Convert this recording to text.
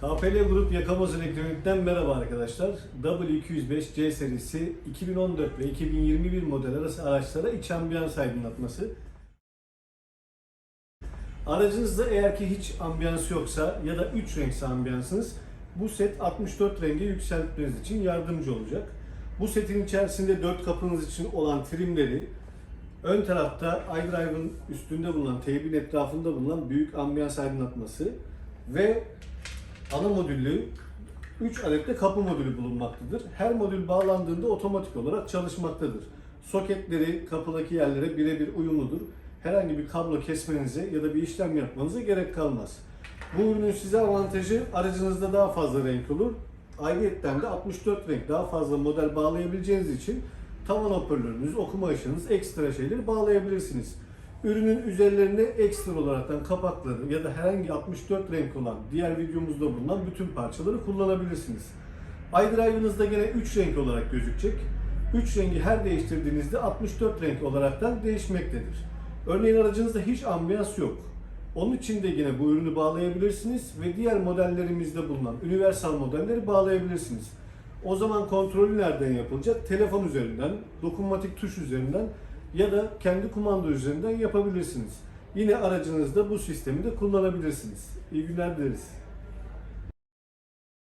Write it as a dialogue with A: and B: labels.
A: KPL Grup Yakamoz Elektronik'ten merhaba arkadaşlar. W205C serisi 2014 ve 2021 model arası araçlara iç ambiyans aydınlatması. Aracınızda eğer ki hiç ambiyans yoksa ya da 3 renkse ambiyansınız bu set 64 renge yükseltmeniz için yardımcı olacak. Bu setin içerisinde 4 kapınız için olan trimleri, ön tarafta iDrive'ın üstünde bulunan, teybin etrafında bulunan büyük ambiyans aydınlatması ve ana modüllü 3 adet de kapı modülü bulunmaktadır. Her modül bağlandığında otomatik olarak çalışmaktadır. Soketleri kapıdaki yerlere birebir uyumludur. Herhangi bir kablo kesmenize ya da bir işlem yapmanıza gerek kalmaz. Bu ürünün size avantajı aracınızda daha fazla renk olur. Ayrıyeten de 64 renk daha fazla model bağlayabileceğiniz için tavan hoparlörünüz, okuma ışığınız, ekstra şeyleri bağlayabilirsiniz. Ürünün üzerlerine ekstra olaraktan kapakları ya da herhangi 64 renk olan diğer videomuzda bulunan bütün parçaları kullanabilirsiniz. iDrive'ınızda gene 3 renk olarak gözükecek. 3 rengi her değiştirdiğinizde 64 renk olaraktan değişmektedir. Örneğin aracınızda hiç ambiyans yok. Onun için de yine bu ürünü bağlayabilirsiniz ve diğer modellerimizde bulunan universal modelleri bağlayabilirsiniz. O zaman kontrolü nereden yapılacak? Telefon üzerinden, dokunmatik tuş üzerinden ya da kendi kumanda üzerinden yapabilirsiniz. Yine aracınızda bu sistemi de kullanabilirsiniz. İyi günler dileriz.